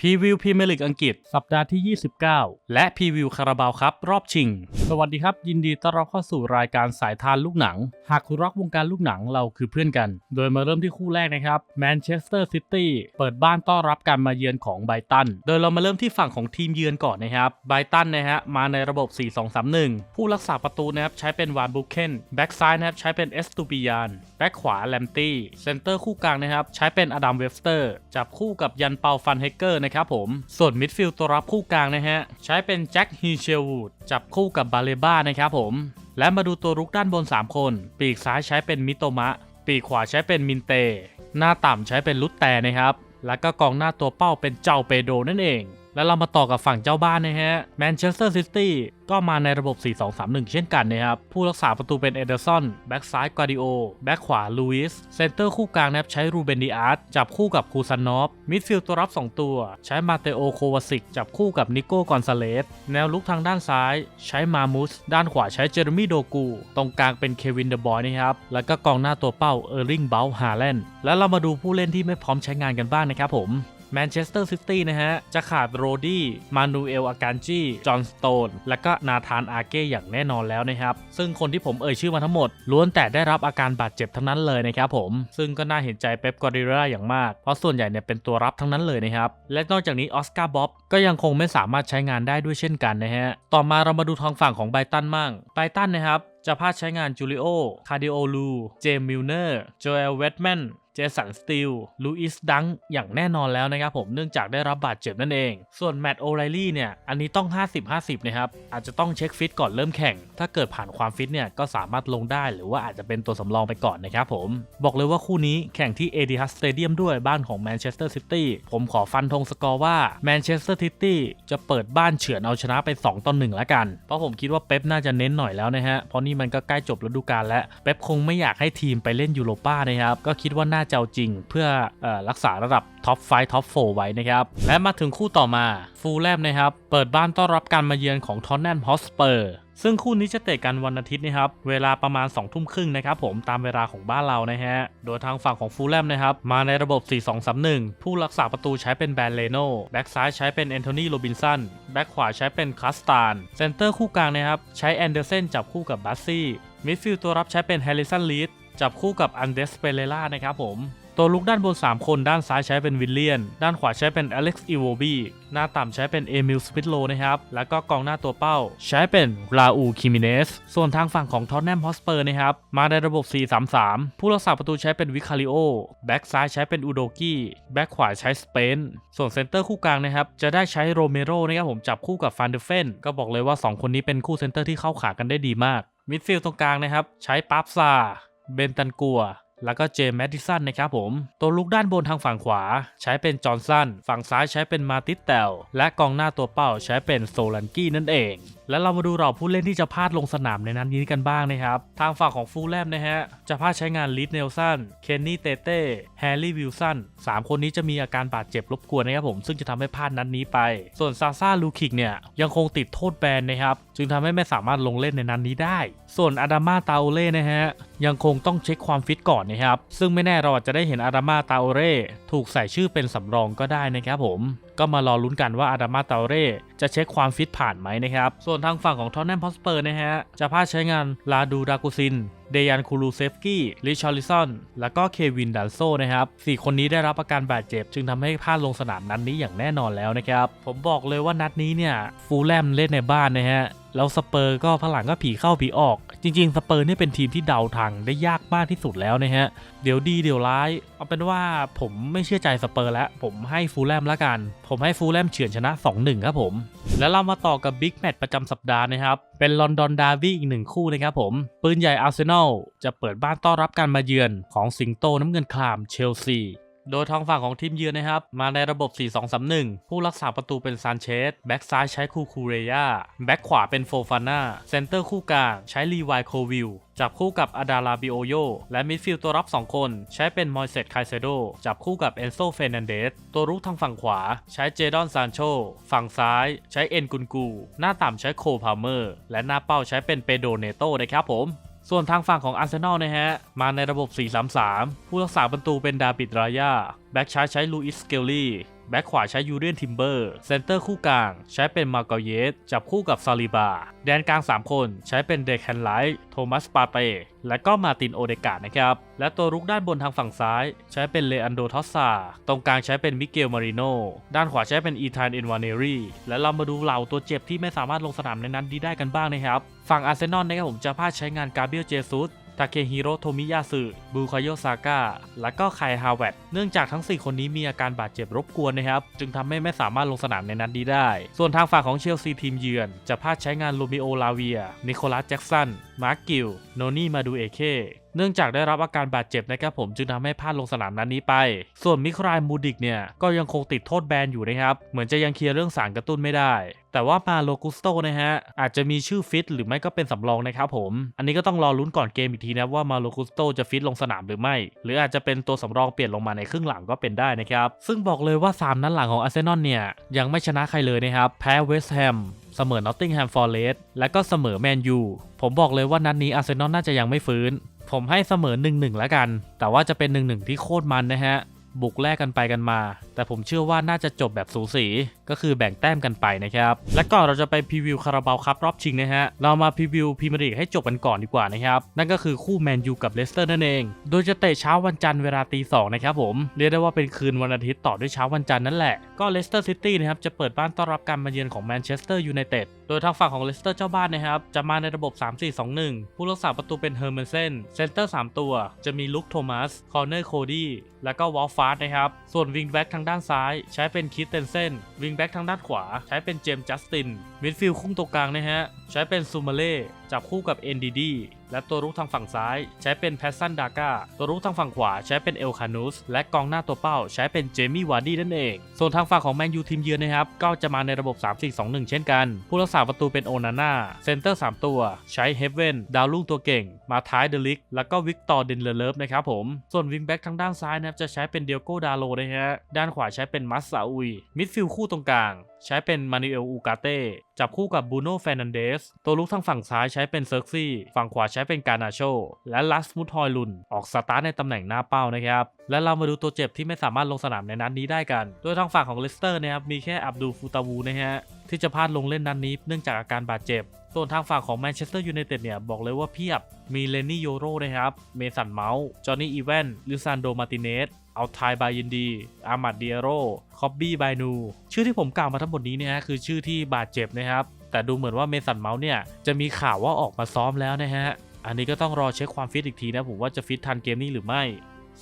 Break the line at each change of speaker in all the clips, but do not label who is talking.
พรีวิวพรีเมียร์ลีกอังกฤษ สัปดาห์ที่ 29 และพรีวิวคาราบาวครับ รอบชิง สวัสดีครับ ยินดีต้อนรับเข้าสู่รายการสายทานลูกหนัง หากคุณรักวงการลูกหนังเราคือเพื่อนกัน โดยมาเริ่มที่คู่แรกนะครับแมนเชสเตอร์ซิตี้เปิดบ้านต้อนรับการมาเยือนของไบตัน โดยเรามาเริ่มที่ฝั่งของทีมเยือนก่อนนะครับไบตันนะฮะมาในระบบ 4-2-3-1 ผู้รักษาประตูนะครับใช้เป็นวานบุเคนแบ็กซ้ายนะครับใช้เป็นเอสตูปิยานแบ็กขวาแลมตี้เซนเตอร์คู่กลางนะครับใช้เป็นอดัมเวฟสเตอร์จับคู่กับยันเปาฟันเฮเกอร์นะครับผม ส่วนมิดฟิลด์ตัวรับคู่กลางนะฮะ ใช้เป็นแจ็คฮีเชลวูดจับคู่กับบาเลบ้านะครับผม และมาดูตัวรุกด้านบน 3 คน ปีกซ้ายใช้เป็นมิโตมะ ปีกขวาใช้เป็นมินเต หน้าต่ำใช้เป็นลุตแตนะครับ แล้วก็กองหน้าตัวเป้าเป็นเจ้าเปโดนั่นเอง แล้วเรามาต่อกับฝั่งเจ้าบ้านนะฮะแมนเชสเตอร์ซิตี้ก็มาในระบบ 4-2-3-1 เช่นกันนะครับ ผู้รักษาประตูเป็นเอเดอร์สันแบ็กซ้ายกวาดิโอ แบ็กขวาลูอิส เซนเตอร์คู่กลางนะครับใช้รูเบนดิอาร์ตจับคู่กับคูซานอฟ มิดฟิลด์ตัวรับ 2 ตัว ใช้มาเตโอโควาซิก จับคู่กับนิโก้กอนซาเลส แนวลุกทางด้านซ้าย ใช้มามุส ด้านขวาใช้เจอร์มี่โดกู ตรงกลางเป็นเควินเดอะบอยนะครับ แล้วก็กองหน้าตัวเป้าเออร์ลิงเบลฮาแลนด์ แล้วเรามาดูผู้เล่นที่ไม่พร้อมใช้งานกันบ้างนะครับผม แมนเชสเตอร์ซิตี้นะฮะ จะขาดโรดี้ มานูเอล อาการจีจอห์นสโตน และก็นาธานอาเก้อย่างแน่นอนแล้วนะครับ ซึ่งคนที่ผมเอ่ยชื่อมาทั้งหมด ล้วนแต่ได้รับอาการบาดเจ็บทั้งนั้นเลยนะครับผม ซึ่งก็น่าเห็นใจเป๊ปกอริราอย่างมาก เพราะส่วนใหญ่เนี่ยเป็นตัวรับทั้งนั้นเลยนะครับ และนอกจากนี้ออสการ์บ๊อบก็ยังคงไม่สามารถใช้งานได้ด้วยเช่นกันนะฮะ ต่อมาเรามาดูทางฝั่งของไบตันมั่ง ไบตันนะครับจะพาดใช้งานจูริโอ คาร์ดิโอลู เจมมิลเนอร์ โจเอล เวตแมน เจสันสตีลลูอิสดังอย่างแน่นอนแล้วนะครับผมเนื่องจากได้รับบาดเจ็บนั่นเอง ส่วนแมตต์โอไรลี่เนี่ย อันนี้ต้อง 50-50 นะครับ อาจจะต้องเช็คฟิตก่อนเริ่มแข่ง ถ้าเกิดผ่านความฟิตเนี่ยก็สามารถลงได้หรือว่าอาจจะเป็นตัวสำรองไปก่อนนะครับผม บอกเลยว่าคู่นี้แข่งที่เอ i ิฮัสสเตเดียมด้วยบ้านของแมนเชสเตอร์ซิตี้ผมขอฟันธงสกอร์ว่าแมนเชสเตอร์ซิตี้จะเปิดบ้านเฉือนเอาชนะไป2ต่อ1แล้วกัน เพราะผมคิดว่าเป๊ปน่าจะเน้นหน่อยแล้วนะฮะเพราะนี่มันก็ใกล้จบฤดูกาลแล้วเป๊ปคงไม่อยากให้ทีมไปเล่นยูโรป้านะครับก็คิดว่าน่าเอาจริง เพื่ออรักษาระดับท็อปไฟท็อปโฟไว้นะครับ และมาถึงคู่ต่อมาฟูลแลมนะครับ เปิดบ้านต้อนรับการมาเยือนของทอนแนมฮอสเปอร์ซึ่งคู่นี้จะเตะกันวันอาทิตย์นะครับ เวลาประมาณ 2 ทุ่มครึ่งนะครับผมตามเวลาของบ้านเรานะฮะ โดยทางฝั่งของฟูลแลมนะครับ มาในระบบ 4-2-3-1 ผู้รักษาประตูใช้เป็นแบนเลโนแบ็กซ้ายใช้เป็นแอนโทนีโรบินสันแบ็กขวาใช้เป็นคัสตานเซนเตอร์คู่กลางนะครับ ใช้แอนเดอร์เซนจับคู่กับบัสซี่มิดฟิลด์ตัวรับใช้เป็นแฮร์ริสันลีด จับคู่กับอันเดสเปเรล่านะครับผมตัวลุกด้านบน 3 คนด้านซ้ายใช้เป็นวิลเลียน ด้านขวาใช้เป็นอเล็กซ์อีโวบีหน้าต่ำใช้เป็นเอมิลสปิทโลนะครับ แล้วก็กองหน้าตัวเป้า ใช้เป็นราอูคิมิเนส ส่วนทางฝั่งของทอตแนมฮอสเปอร์นะครับ มาในระบบ 4-3-3 ผู้รักษาประตูใช้เป็นวิคาริโอ แบ็กซ้ายใช้เป็นอูโดกี้แบ็กขวาใช้สเปน ส่วนเซนเตอร์คู่กลางนะครับ จะได้ใช้โรเมโรนะครับผมจับคู่กับฟันเดเฟน ก็บอกเลยว่า 2 คนนี้เป็นคู่เซนเตอร์ที่เข้าขากันได้ดีมากมิดฟิลด์ตรงกลางนะครับใช้ปั๊บซา เบนตันกัวแล้วก็เจมส์แมดดิสันนะครับผม ตัวลุกด้านบนทางฝั่งขวา ใช้เป็นจอห์นสัน ฝั่งซ้ายใช้เป็นมาติสเตล และกองหน้าตัวเป้าใช้เป็นโซลันกี้นั่นเองแล้วเรามาดูเราผู้เล่นที่จะพลาดลงสนามในนั้นนี้กันบ้างนะครับ ทางฝั่งของฟูลแลมนะฮะ จะพลาดใช้งานลิดเนลสัน เคนนี่เตเต้ แฮร์รี่วิลสันสามคนนี้จะมีอาการบาดเจ็บรบกวนนะครับผม ซึ่งจะทำให้พลาดนัดนนี้ไป ส่วนซาซาลูคิกเนี่ย ยังคงติดโทษแบนนะครับ จึงทำให้ไม่สามารถลงเล่นในนัดนนี้ได้ ส่วนอาดามาตาโอเล่นะฮะ ยังคงต้องเช็คความฟิตก่อนนะครับ ซึ่งไม่แน่เราอาจจะได้เห็นอาดามาตาโอเร่ถูกใส่ชื่อเป็นสำรองก็ได้นะครับผม ก็มารอลุ้นกันว่าอาดามาตาเร่จะเช็คความฟิตผ่านไหมนะครับ ส่วนทางฝั่งของทอนแนมพอสเปอร์นะฮะ จะพลาดใช้งานลาดูดากูซิน เดยันคูลูเซฟกี้ลิชาริสันและก็เควินดันโซนะครับ4คนนี้ได้รับอาการบาดเจ็บ จึงทำให้พลาดลงสนามนัดนนี้อย่างแน่นอนแล้วนะครับ ผมบอกเลยว่านัดนี้เนี่ยฟูลแลมเล่นในบ้านนะฮะ แล้วสเปอร์ก็พลังก็ผีเข้าผีออก จริง ๆ สเปอร์นี่เป็นทีมที่เดาทางได้ยากมากที่สุดแล้วนะฮะ เดี๋ยวดีเดี๋ยวร้าย เอาเป็นว่าผมไม่เชื่อใจสเปอร์แล้ว ผมให้ฟูลแลมละกัน ผมให้ฟูลแลมเฉือนชนะ 2-1 ครับผม แล้วเรามาต่อกับบิ๊กแมตช์ประจำสัปดาห์นะครับ เป็นลอนดอนดาร์บี้อีกหนึ่งคู่นะครับผม ปืนใหญ่อาร์เซนอลจะเปิดบ้านต้อนรับการมาเยือนของสิงโตน้ำเงินคลามเชลซี โดยทางฝั่งของทีมเยือนนะครับ มาในระบบ 4-2-3-1 ผู้รักษาประตูเป็นซานเชส แบ็กซ้ายใช้คูคูเรยา แบ็กขวาเป็นโฟฟาน่า เซนเตอร์คู่กลางใช้ลีวายโควิลจับคู่กับอาดาลาบิโอโย และมิดฟิลด์ตัวรับ 2 คน ใช้เป็นมอยเซตไคเซโด จับคู่กับเอนโซเฟนันเดส ตัวรุกทางฝั่งขวา ใช้เจดอนซานโช ฝั่งซ้าย ใช้เอ็นกุนกู หน้าต่ำใช้โคพาเมอร์ และหน้าเป้าใช้เป็นเปโดเนโตนะครับผม ส่วนทางฝั่งของอาร์เซนอลนะฮะ มาในระบบ 4-3-3 ผู้รักษาประตูเป็นดาบิดรายา แบ็กชาร์ใช้ลูอิสเกลลี่ แบ็คขวาใช้ยูเรียนทิมเบอร์ เซนเตอร์คู่กลาง ใช้เป็นมาเกเยสจับคู่กับซาลิบา แดนกลาง 3 คนใช้เป็นเดคแคนไลท์โทมัสปาเต้และก็มาตินโอเดกานะครับ และตัวรุกด้านบนทางฝั่งซ้าย ใช้เป็นเลอันโดทอสซา ตรงกลางใช้เป็นมิเกลมาริโน ด้านขวาใช้เป็นอีธานเอ็นวานเนรีและเรามาดูเหล่าตัวเจ็บที่ไม่สามารถลงสนามในนั้นดีได้กันบ้างนะครับ ฝั่งอาร์เซนอลนะครับผมจะพลาดใช้งานกาเบรียลเจซุส ทาเคฮิโร่โทมิยาสึบูคาโยซาก้าและก็ไคฮาวเวตเนื่องจากทั้ง 4 คนนี้มีอาการบาดเจ็บรบกวนนะครับ จึงทำให้ไม่สามารถลงสนามในนัดนี้ได้ ส่วนทางฝั่งของเชลซีทีมเยือน จะพลาดใช้งานโรมิโอลาเวีย นิโคลัสแจ็กสัน มาร์กกิล โนนี่มาดูเอเคเนื่องจากได้รับอาการบาดเจ็บนะครับผมจึงทำให้พลาดลงสนามนัดนนี้ไป ส่วนมิครายมูดิกเนี่ยก็ยังคงติดโทษแบนอยู่นะครับ เหมือนจะยังเคลียร์เรื่องสารกระตุ้นไม่ได้ แต่ว่ามาโลกุสโตนะฮะอาจจะมีชื่อฟิตหรือไม่ก็เป็นสำรองนะครับผม อันนี้ก็ต้องรอลุ้นก่อนเกมอีกทีนะว่ามาโลกุสโตจะฟิตลงสนามหรือไม่ หรืออาจจะเป็นตัวสำรองเปลี่ยนลงมาในครึ่งหลังก็เป็นได้นะครับ ซึ่งบอกเลยว่า 3 นัดหลังของอาร์เซนอลเนี่ยยังไม่ชนะใครเลยนะครับ แพ้เวสต์แฮมเสมอนอตติงแฮมฟอร์เรสต์และก็เสมอแมนยูผมบอกเลยว่านัดนี้อาร์เซนอลน่าจะยังไม่ฟื้น ผมให้เสมอ 1-1 แล้วกัน แต่ว่าจะเป็น 1-1 ที่โคตรมันนะฮะ บุกแลกกันไปกันมา แต่ผมเชื่อว่าน่าจะจบแบบสูสีก็คือแบ่งแต้มกันไปนะครับ และก่อนเราจะไปพรีวิวคาราบาวครับรอบชิงนะฮะ เรามาพรีวิวพรีเมียร์ลีกให้จบกันก่อนดีกว่านะครับ นั่นก็คือคู่แมนยูกับเลสเตอร์นั่นเอง โดยจะเตะเช้าวันจันทร์เวลาตีสองนะครับผม เรียกได้ว่าเป็นคืนวันอาทิตย์ต่อด้วยเช้าวันจันทร์นั่นแหละ ก็เลสเตอร์ซิตี้นะครับจะเปิดบ้านต้อนรับการมาเยือนของแมนเชสเตอร์ยูไนเต็ด โดยทางฝั่งของเลสเตอร์เจ้าบ้านนะครับจะมาในระบบ 3-4-2-1 ผู้รักษาประตูเป็นเฮอร์เมนเซนเซนเตอร์ 3 ตัว จะมีลุคโทมัสคอร์เนอร์โคดี้แล้วก็วอลฟาร์นะครับ ส่วนวิงแบ็กทางด้านซ้ายใช้เป็นคิดเตนเซนวิงแบ็กทางด้านขวาใช้เป็นเจมส์จัสตินมิดฟิลด์คุ้งตัวกลางนะฮะใช้เป็นซูมาเล่จับคู่กับ NDD และตัวรุกทางฝั่งซ้าย ใช้เป็นแพสซันดาก้าตัวรุกทางฝั่งขวาใช้เป็นเอลคานุสและกองหน้าตัวเป้า ใช้เป็นเจมี่วาร์ดี้นั่นเอง ส่วนทางฝั่งของแมนยูทีมเยือนนะครับก็จะมาในระบบ 3-4-2-1 เช่นกัน ผู้รักษาประตูเป็นโอนาน่าเซนเตอร์ 3 ตัว ใช้เฮฟเว่นดาวลุ่งตัวเก่ง มาท้ายเดลิกแล้วก็วิกตอร์เดนเลเลิฟนะครับผมส่วนวิงแบ็กทางด้านซ้ายนะครับจะใช้เป็นเดียโกดาโลนะฮะด้านขวาใช้เป็นมัสซาอุยมิดฟิลด์คู่ตรงกลางใช้เป็นมานูเอลอูกาเต้จับคู่กับบูโน่เฟรนันเดส ตัวลุกทางฝั่งซ้ายใช้เป็นเซิร์กซี่ ฝั่งขวาใช้เป็นการนาโช และลัสมุทฮอยลุน ออกสตาร์ทในตำแหน่งหน้าเป้านะครับ และเรามาดูตัวเจ็บที่ไม่สามารถลงสนามในนัดนี้ได้กัน โดยทางฝั่งของเลสเตอร์นะครับมีแค่อับดูฟูตาวูนะฮะที่จะพลาดลงเล่นนัดนนี้เนื่องจากอาการบาดเจ็บ ส่วนทางฝั่งของแมนเชสเตอร์ยูไนเต็ดเนี่ยบอกเลยว่าเพียบ มีเลนนี่โยโรนะครับ เมสันเมาส์ จอห์นนี่อีแวนลิซานโดมาติเนสเอาไทบายินดี อามัดเดียโร คอบบี้บายนู ชื่อที่ผมกล่าวมาทั้งหมดนี้เนี่ยฮะคือชื่อที่บาดเจ็บนะครับ แต่ดูเหมือนว่าเมสันเมาส์เนี่ยจะมีข่าวว่าออกมาซ้อมแล้วนะฮะ อันนี้ก็ต้องรอเช็คความฟิตอีกทีนะผมว่าจะฟิตทันเกมนี้หรือไม่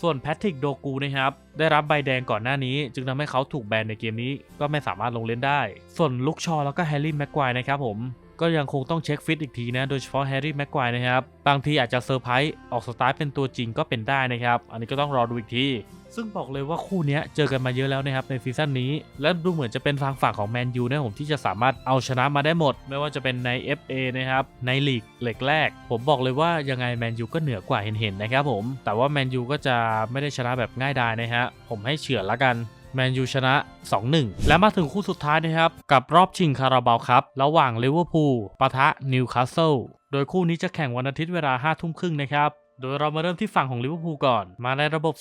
ส่วนแพทริกโดกูนะครับได้รับใบแดงก่อนหน้านี้ จึงทำให้เขาถูกแบนในเกมนี้ก็ไม่สามารถลงเล่นได้ ส่วนลุกชอแล้วก็แฮร์รี่แม็กควายนะครับผม ก็ยังคงต้องเช็คฟิตอีกทีนะ โดยเฉพาะแฮร์รี่แม็กควายนะครับ บางทีอาจจะเซอร์ไพรส์ออกสตาร์ทเป็นตัวจริงก็เป็นได้นะครับ อันนี้ก็ต้องรอดูอีกที ซึ่งบอกเลยว่าคู่นี้เจอกันมาเยอะแล้วนะครับในซีซั่นนี้ และดูเหมือนจะเป็นทางฝั่งของแมนยูนะผมที่จะสามารถเอาชนะมาได้หมด ไม่ว่าจะเป็นใน FA นะครับในลีกเหล็กแรก ผมบอกเลยว่ายังไงแมนยูก็เหนือกว่าเห็นๆนะครับผมแต่ว่าแมนยูก็จะไม่ได้ชนะแบบง่ายดายนะฮะผมให้เฉือนละกัน แมนยูชนะ 2-1 และมาถึงคู่สุดท้ายนะครับ กับรอบชิงคาราบาวครับ ระหว่างลิเวอร์พูลปะทะนิวคาสเซิลโดยคู่นี้จะแข่งวันอาทิตย์เวลา5ทุ่มครึ่งนะครับโดยเรามาเริ่มที่ฝั่งของลิเวอร์พูลก่อน มาในระบบ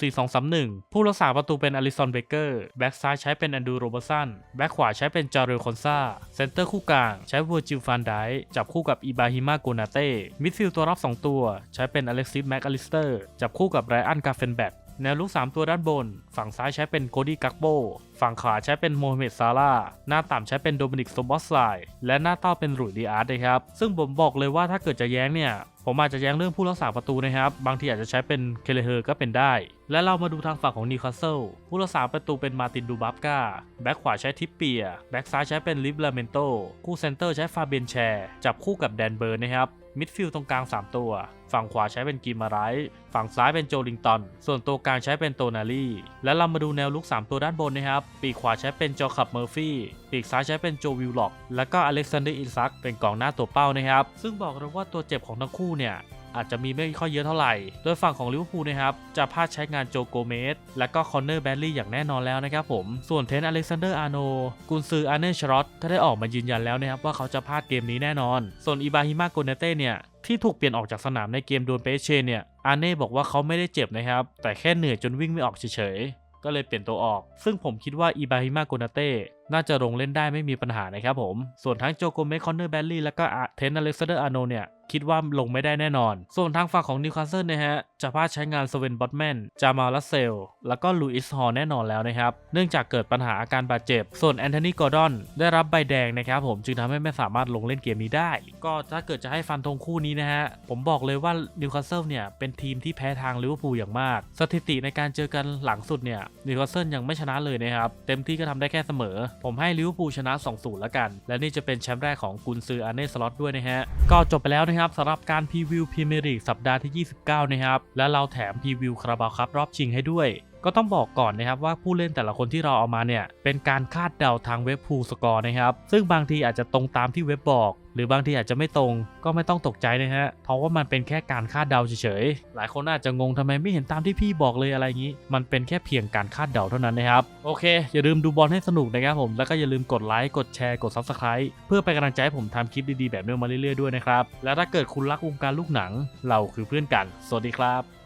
4-2-3-1 ผู้รักษาประตูเป็นอลิสันเบเกอร์ แบ็กซ้ายใช้เป็นแอนดูโรเบอร์สัน แบ็กขวาใช้เป็นจาเรลคอนซาเซนเตอร์คู่กลาง ใช้เวอร์จิลฟานไดจับคู่กับอิบาฮิมาโกนาเต้ มิดฟิลด์ตัวรับ 2 ตัว ใช้เป็นอเล็กซิสแม็กอลิสเตอร์ จับคู่กับไรอันกาเฟนแบ็ก แนวลุก 3 ตัวด้านบน ฝั่งซ้ายใช้เป็นโคดี้กักโบ ฝั่งขวาใช้เป็นโมฮัมเหม็ดซาร่า หน้าต่ำใช้เป็นโดมินิกโซบอสไลและหน้าเต้าเป็นหลุยดีอาร์ตนะครับ ซึ่งผมบอกเลยว่าถ้าเกิดจะแย้งเนี่ย ผมอาจจะแย้งเรื่องผู้รักษาประตูนะครับ บางทีอาจจะใช้เป็นเคเลเฮอร์ก็เป็นได้ และเรามาดูทางฝั่งของนิวคาสเซิล ผู้รักษาประตูเป็นมาตินดูบับกา แบ็คขวาใช้ทิปเปีย แบ็คซ้ายใช้เป็นลิฟลาเมนโต คู่เซนเตอร์ใช้ฟาเบียนแชร์ จับคู่กับแดนเบิร์นนะครับ มิดฟิลด์ตรงกลาง 3 ตัว ฝั่งขวาใช้เป็นกิมมาไรายฝั่งซ้ายเป็นโจลิงตัน ส่วนตัวกลางใช้เป็นโตนาลีและเรามาดูแนวลุก 3 ตัวด้านบนนะครับ ปีกขวาใช้เป็นจอคับเมอร์ฟี่ปีกซ้ายใช้เป็นโจวิลล็อก และก็อเล็กซานเดอร์อินซักเป็นกองหน้าตัวเป้านะครับ ซึ่งบอกเลยว่าตัวเจ็บของทั้งคู่เนี่ย อาจจะมีไม่ค่อยเยอะเท่าไหร่ โดยฝั่งของลิเวอร์พูลนะครับจะพลาดใช้งานโจโกเมสและก็คอนเนอร์แบดลี่อย่างแน่นอนแล้วนะครับผม ส่วนเทนอเล็กซานเดอร์อาร์โนกุนซืออาร์เนชรอตก็ได้ออกมายืนยันแล้วนะครับว่าเขาจะพลาดเกมนี้แน่นอน ส่วนอิบาฮิมาโกเนเต้เนี่ยที่ถูกเปลี่ยนออกจากสนามในเกมโดนเปเชเนี่ยอาร์เน่บอกว่าเขาไม่ได้เจ็บนะครับแต่แค่เหนื่อยจนวิ่งไม่ออกเฉยๆก็เลยเปลี่ยนตัวออก ซึ่งผมคิดว่าอิบราฮิมาโกนาเต้น่าจะลงเล่นได้ไม่มีปัญหานะครับผม ส่วนทั้งโจโกเมคคอนเนอร์แบลลี่แล้วก็เทนอเล็กซานเดอร์อาโนเนี่ยคิดว่าลงไม่ได้แน่นอน ส่วนทางฝั่งของนิวคาสเซิลนะฮะ จะพลาดใช้งานสเวนบอตแมน จามาลัสเซล แล้วก็ลูอิสฮอร์แน่นอนแล้วนะครับ เนื่องจากเกิดปัญหาอาการบาดเจ็บ ส่วนแอนโทนีกอร์ดอนได้รับใบแดงนะครับผม จึงทำให้ไม่สามารถลงเล่นเกมนี้ได้ ก็ถ้าเกิดจะให้ฟันธงคู่นี้นะฮะ ผมบอกเลยว่านิวคาสเซิลเนี่ย เป็นทีมที่แพ้ทางลิเวอร์พูลอย่างมาก สถิติในการเจอกันหลังสุดเนี่ย นิวคาสเซิลยังไม่ชนะเลยนะครับ เต็มที่ก็ทำได้แค่เสมอผมให้ลิเวอร์พูลชนะ 2-0 แล้วกัน และนี่จะเป็นแชมป์แรกของกุนซืออาร์เน่สล็อตด้วยนะฮะ ก็จบไปแล้วนะครับสำหรับการพรีวิวพรีเมียร์ลีกสัปดาห์ที่ 29 นะครับ และเราแถมพรีวิวคาราบาวครับรอบชิงให้ด้วย ก็ต้องบอกก่อนนะครับว่าผู้เล่นแต่ละคนที่เราเอามาเนี่ยเป็นการคาดเดาทางเว็บพูลสกอร์นะครับ ซึ่งบางทีอาจจะตรงตามที่เว็บบอก หรือบางทีอาจจะไม่ตรงก็ไม่ต้องตกใจนะฮะเพราะว่ามันเป็นแค่การคาดเดาเฉยๆหลายคนอาจจะงงทำไมไม่เห็นตามที่พี่บอกเลยอะไรอย่างนี้ มันเป็นแค่เพียงการคาดเดาเท่านั้นนะครับโอเค อย่าลืมดูบอลให้สนุกนะครับผมแล้วก็อย่าลืมกดไลค์กดแชร์กด Subscribe เพื่อเป็นกำลังใจให้ผมทำคลิปดีๆแบบนี้มาเรื่อยๆด้วยนะครับและถ้าเกิดคุณรักวงการลูกหนัง เราคือเพื่อนกัน สวัสดีครับ